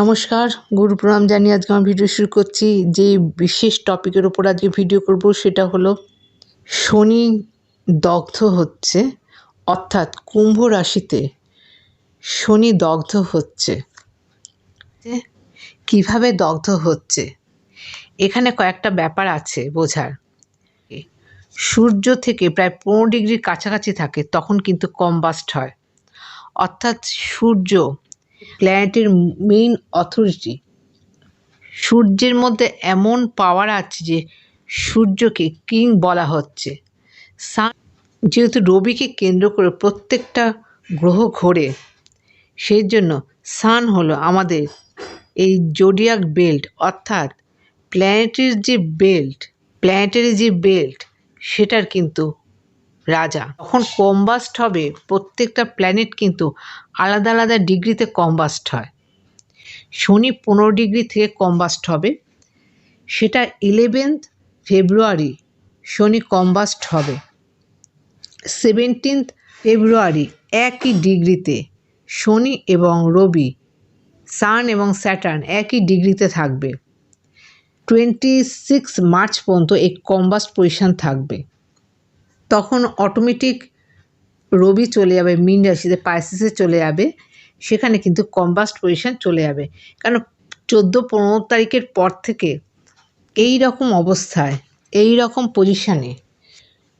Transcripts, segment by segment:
নমস্কার, গুরু প্রণাম আজকে আমার ভিডিও শুরু করছি। যে বিশেষ টপিকের ওপর আজকে ভিডিও করব সেটা হলো, শনি দগ্ধ হচ্ছে, অর্থাৎ কুম্ভ রাশিতে শনি দগ্ধ হচ্ছে। কীভাবে দগ্ধ হচ্ছে? এখানে কয়েকটা ব্যাপার আছে বোঝার। সূর্য থেকে প্রায় পনেরো ডিগ্রির কাছাকাছি থাকে, তখন কিন্তু কম্বাস্ট হয়। অর্থাৎ সূর্য প্ল্যানেটের মেইন অথরিটি সূর্যের মধ্যে এমন পাওয়ার আছে যে, সূর্যকে কিং বলা হচ্ছে। সান যেহেতু রবিকে কেন্দ্র করে প্রত্যেকটা গ্রহ ঘোরে সেই জন্য সান হলো আমাদের এই জোডিয়াক বেল্ট অর্থাৎ প্ল্যানেটের যে বেল্ট প্ল্যানেটারি যে বেল্ট সেটার কিন্তু রাজা। তখন কম্বাস্ট হবে, প্রত্যেকটা প্ল্যানেট কিন্তু আলাদা আলাদা ডিগ্রিতে কম্বাস্ট হয়। শনি পনেরো ডিগ্রি থেকে কম্বাস্ট হবে, সেটা ইলেভেন্থ ফেব্রুয়ারি শনি কম্বাস্ট হবে। সেভেন্টিন্থ ফেব্রুয়ারি একই ডিগ্রিতে শনি এবং রবি সান এবং স্যাটার্ন একই ডিগ্রিতে থাকবে। টোয়েন্টি সিক্স মার্চ পর্যন্ত এই কম্বাস্ট পজিশন থাকবে। তখন অটোমেটিক রবি চলে যাবে, মিন রাশিতে পাইসিসে চলে যাবে। সেখানে কিন্তু কম্বাস্ট পজিশান চলে যাবে। কারণ চোদ্দ, পনেরো তারিখের পর থেকে এই রকম অবস্থায়, এই রকম পজিশানে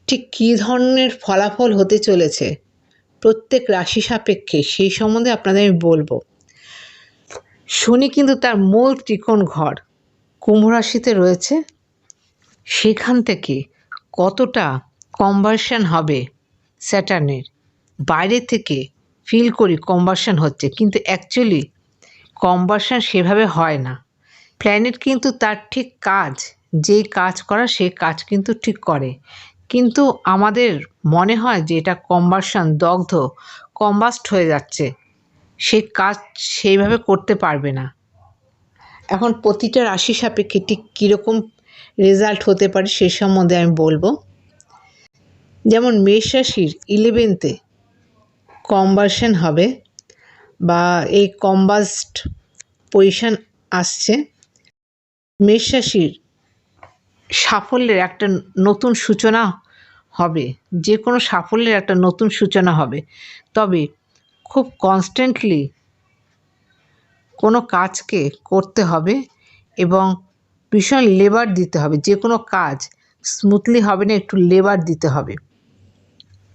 ঠিক কী ধরনের ফলাফল হতে চলেছে প্রত্যেক রাশি সাপেক্ষে, সেই সম্বন্ধে আপনাদের আমি বলব। শনি কিন্তু তার মূল ত্রিকোণ ঘর, কুম্ভ রাশিতে রয়েছে। সেখান থেকে কতটা কনভার্সন হবে স্যাটার্নের। বাইরে থেকে ফিল করি কনভার্সন হচ্ছে, কিন্তু অ্যাকচুয়ালি কনভার্সন সেভাবে হয় না। প্ল্যানেট কিন্তু তার ঠিক কাজ, যেই কাজ করা সেই কাজ কিন্তু ঠিক করে। কিন্তু আমাদের মনে হয় যে এটা কনভার্সন দগ্ধ কম্বাস্ট হয়ে যাচ্ছে। সে কাজ সেইভাবে করতে পারবে না। এখন প্রতিটা রাশি সাপেক্ষে ঠিক কীরকম রেজাল্ট হতে পারে সে সম্বন্ধে আমি বলব। যেমন মেষ রাশির ইলেভেনতে কনভার্সন হবে বা এই কম্বাস্ট পজিশন আসছে। মেষ রাশির সাফল্যের একটা নতুন সূচনা হবে যে কোনো সাফল্যের একটা নতুন সূচনা হবে। তবে খুব কনস্ট্যান্টলি কোনো কাজকে করতে হবে এবং ভীষণ লেবার দিতে হবে। যে কোনো কাজ স্মুথলি হবে না, একটু লেবার দিতে হবে।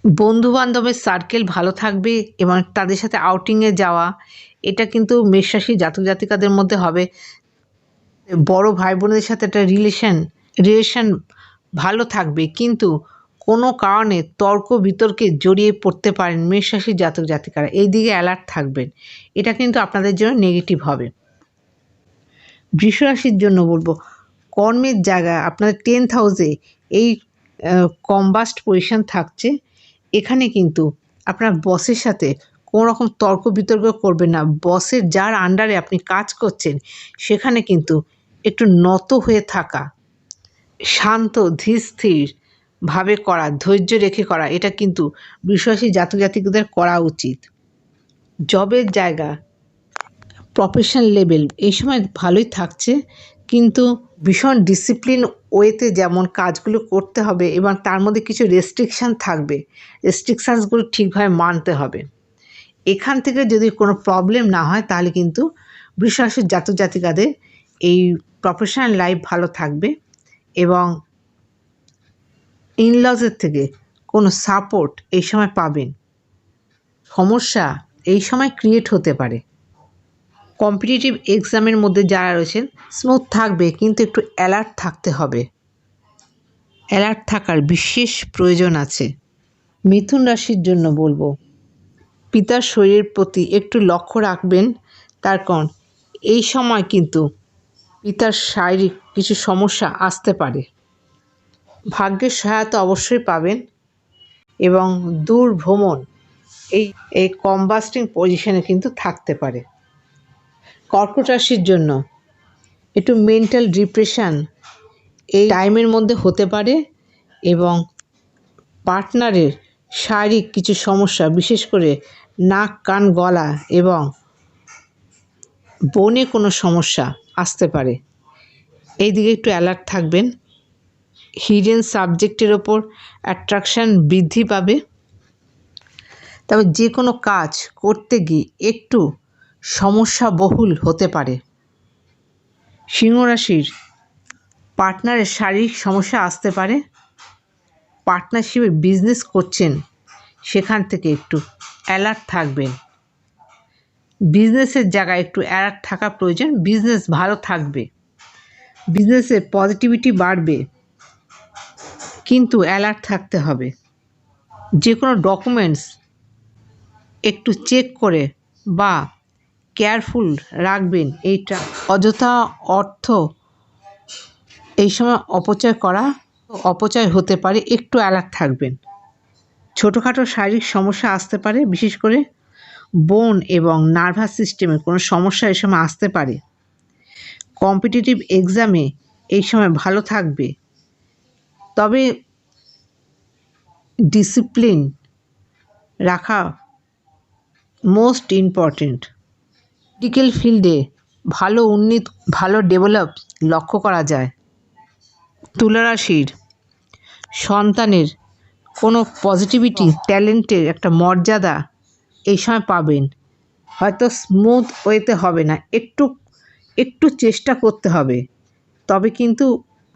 বন্ধুবান্ধবের সার্কেল ভালো থাকবে এবং তাদের সাথে আউটিংয়ে যাওয়া, এটা কিন্তু মেষরাশি জাতক জাতিকাদের মধ্যে হবে। বড় ভাই বোনদের সাথে একটা রিলেশন রিলেশন ভালো থাকবে। কিন্তু কোনো কারণে তর্ক বিতর্কে জড়িয়ে পড়তে পারেন মেষরাশির জাতক জাতিকারা। এই দিকে অ্যালার্ট থাকবেন। এটা কিন্তু আপনাদের জন্য নেগেটিভ হবে। বৃষরাশির জন্য বলব, কর্মের জায়গা আপনাদের টেন্থ হাউসে এই কম্বাস্ট পজিশন থাকছে। এখানে কিন্তু আপনার বসের সাথে কোনো রকম তর্ক বিতর্ক করবেন না। বসের যার আন্ডারে আপনি কাজ করছেন, সেখানে কিন্তু একটু নত হয়ে থাকা, শান্ত, ধীর ভাবে করা, ধৈর্য রেখে করা, এটা কিন্তু বিশ্বাসী জাতক জাতিকদের করা উচিত। জবের জায়গা প্রফেশনাল লেভেল এই সময় ভালোই থাকছে, কিন্তু ভীষণ ডিসিপ্লিন ওয়েতে যেমন কাজগুলো করতে হবে এবং তার মধ্যে কিছু রেস্ট্রিকশান থাকবে রেস্ট্রিকশানসগুলো ঠিকভাবে মানতে হবে। এখান থেকে যদি কোনো প্রবলেম না হয়, তাহলে কিন্তু বৃষরাশির জাতক জাতিকাদের এই প্রফেশনাল লাইফ ভালো থাকবে এবং ইনলজের থেকে কোনো সাপোর্ট এই সময় পাবেন। সমস্যা এই সময় ক্রিয়েট হতে পারে। কম্পিটিটিভ এক্সামের মধ্যে যারা রয়েছেন স্মুথ থাকবে, কিন্তু একটু অ্যালার্ট থাকতে হবে। অ্যালার্ট থাকার বিশেষ প্রয়োজন আছে। মিথুন রাশির জন্য বলব, পিতার শরীরের প্রতি একটু লক্ষ্য রাখবেন। তার কারণ, এই সময় কিন্তু পিতার শারীরিক কিছু সমস্যা আসতে পারে। ভাগ্যের সহায়তা অবশ্যই পাবেন এবং দূর ভ্রমণ এই এই কম্বাস্টিং পজিশনে কিন্তু থাকতে পারে। কর্কট রাশির জন্য একটু মেন্টাল ডিপ্রেশান এই টাইমের মধ্যে হতে পারে এবং পার্টনারের শারীরিক কিছু সমস্যা, বিশেষ করে নাক, কান, গলা এবং বনে কোনো সমস্যা আসতে পারে। এই দিকে একটু অ্যালার্ট থাকবেন। হিডেন সাবজেক্টের ওপর অ্যাট্রাকশান বৃদ্ধি পাবে। তবে যে কোনো কাজ করতে গিয়ে একটু সমস্যা বহুল হতে পারে। সিংহ রাশির পার্টনারের শারীরিক সমস্যা আসতে পারে। পার্টনারশিপে বিজনেস করছেন, সেখান থেকে একটু অ্যালার্ট থাকবেন। বিজনেসের জায়গায় একটু অ্যালার্ট থাকা প্রয়োজন, বিজনেস ভালো থাকবে। বিজনেসে পজিটিভিটি বাড়বে, কিন্তু অ্যালার্ট থাকতে হবে। যে কোনো ডকুমেন্টস একটু চেক করে বা কেয়ারফুল রাখবেন এইটা। অযথা অর্থ এই সময় অপচয় করা অপচয় হতে পারে, একটু অ্যালার্ট থাকবেন। ছোটোখাটো শারীরিক সমস্যা আসতে পারে, বিশেষ করে বোন এবং নার্ভাস সিস্টেমের কোনো সমস্যা এই সময় আসতে পারে। কম্পিটিটিভ এক্সামে এই সময় ভালো থাকবে। তবে ডিসিপ্লিন রাখা মোস্ট ইম্পর্টেন্ট মেডিকেল ফিল্ডে ভালো উন্নীত, ভালো ডেভেলপ লক্ষ্য করা যায়। তুলারাশির সন্তানের কোনো পজিটিভিটি ট্যালেন্টের একটা মর্যাদা এই সময় পাবেন। হয়তো স্মুথ ওয়েতে হবে না, একটু একটু চেষ্টা করতে হবে। তবে কিন্তু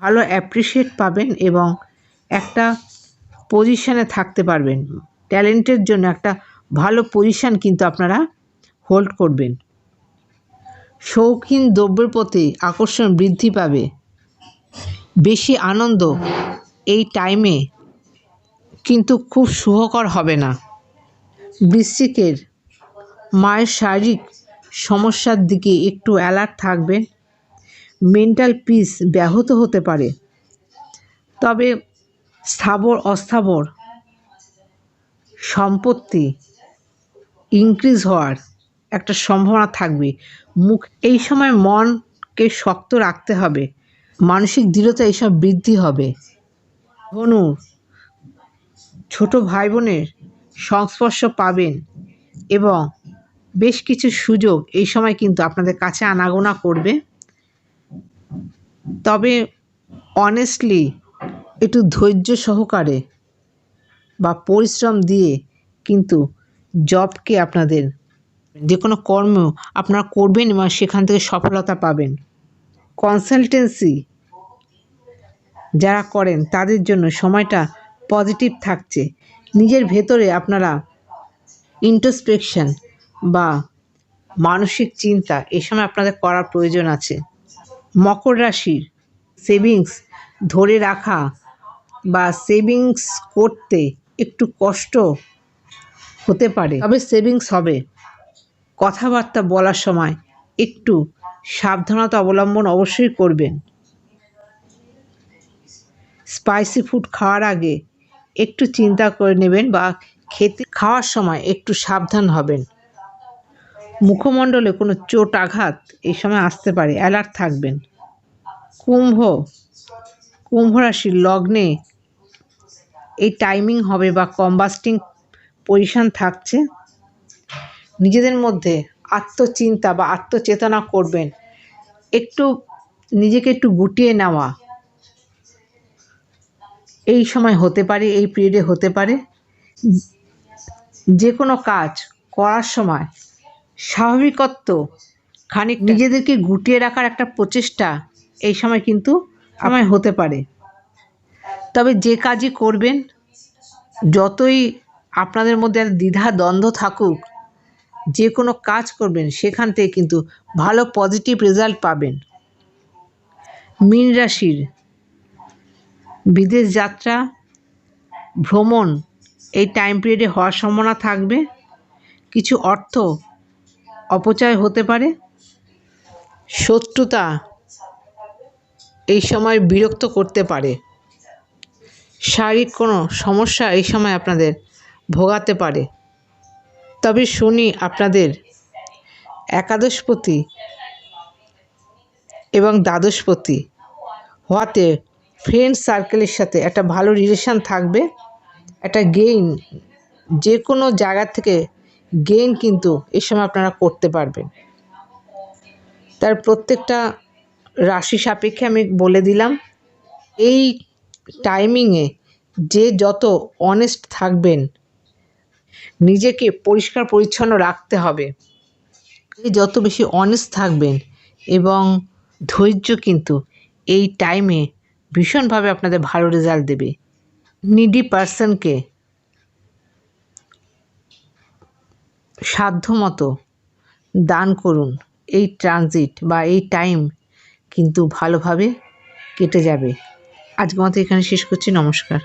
ভালো অ্যাপ্রিসিয়েট পাবেন এবং একটা পজিশানে থাকতে পারবেন। ট্যালেন্টের জন্য একটা ভালো পজিশান কিন্তু আপনারা হোল্ড করবেন। শৌখিন দ্রব্যের প্রতি আকর্ষণ বৃদ্ধি পাবে। বেশি আনন্দ এই টাইমে কিন্তু খুব সুখকর হবে না। বৃশ্চিকের মায়ের শারীরিক সমস্যার দিকে একটু অ্যালার্ট থাকবেন মেন্টাল পিস ব্যাহত হতে পারে। তবে স্থাবর, অস্থাবর সম্পত্তি ইনক্রিজ হওয়ার একটা সম্ভাবনা থাকবে মুখ, এই সময় মনকে শক্ত রাখতে হবে। মানসিক দৃঢ়তা এইসব বৃদ্ধি হবে। ধনুর ছোট ভাই বোনের সংস্পর্শ পাবেন এবং বেশ কিছু সুযোগ এই সময় কিন্তু আপনাদের কাছে আনাগোনা করবে। তবে অনেস্টলি একটু ধৈর্য সহকারে বা পরিশ্রম দিয়ে কিন্তু জবকে আপনাদের যে কোনো কর্ম আপনারা করবেন এবং সেখান থেকে সফলতা পাবেন। কনসালটেন্সি যারা করেন, তাদের জন্য সময়টা পজিটিভ থাকছে। নিজের ভেতরে আপনারা ইন্ট্রোস্পেকশন বা মানসিক চিন্তা এ সময় আপনাদের করার প্রয়োজন আছে। মকর রাশির সেভিংস ধরে রাখা বা সেভিংস করতে একটু কষ্ট হতে পারে। তবে সেভিংস হবে। কথাবার্তা বলার সময় একটু সাবধানতা অবলম্বন অবশ্যই করবেন। স্পাইসি ফুড খাওয়ার আগে একটু চিন্তা করে নেবেন বা খেতে, খাওয়ার সময় একটু সাবধান হবেন। মুখমণ্ডলে কোনো চোট আঘাত এই সময় আসতে পারে অ্যালার্ট থাকবেন। কুম্ভ কুম্ভ রাশির লগ্নে এই টাইমিং হবে বা কম্বাস্টিং পজিশান থাকছে। নিজেদের মধ্যে আত্মচিন্তা বা আত্মচেতনা করবেন। একটু নিজেকে একটু গুটিয়ে নেওয়া। এই সময় হতে পারে, এই পিরিয়ডে হতে পারে। যে কোনো কাজ করার সময় স্বাভাবিকত্ব খানিক নিজেদেরকে গুটিয়ে রাখার একটা প্রচেষ্টা এই সময় কিন্তু সময় হতে পারে। তবে যে কাজই করবেন, যতই আপনাদের মধ্যে দ্বিধা দ্বন্দ্ব থাকুক যে কোনো কাজ করবেন, সেখান থেকে কিন্তু ভালো পজিটিভ রেজাল্ট পাবেন। মীন রাশির বিদেশ যাত্রা, ভ্রমণ, এই টাইম পিরিয়ডে হওয়ার সম্ভাবনা থাকবে। কিছু অর্থ অপচয় হতে পারে। শত্রুতা এই সময় বিরক্ত করতে পারে। শারীরিক কোনো সমস্যা এই সময় আপনাদের ভোগাতে পারে। তবে শুনি আপনাদের। একাদশপতি এবং দ্বাদশপতি। হওয়াতে ফ্রেন্ড সার্কেলের সাথে একটা ভালো রিলেশান থাকবে। একটা গেইন যে কোনো জায়গা থেকে গেইন কিন্তু এই সময় আপনারা করতে পারবেন। তার প্রত্যেকটা রাশি সাপেক্ষে আমি বলে দিলাম, এই টাইমিংয়ে যে যত অনেস্ট থাকবেন নিজেকে পরিষ্কার, পরিচ্ছন্ন রাখতে হবে। যত বেশি অনেস্ট থাকবেন এবং ধৈর্য কিন্তু এই টাইমে ভীষণভাবে আপনাদের ভালো রেজাল্ট দেবে। নিডি পার্সনকে সাধ্যমতো দান করুন। এই ট্রানজিট বা এই টাইম কিন্তু ভালোভাবে কেটে যাবে। আজকের মতো এখানে শেষ করছি। নমস্কার।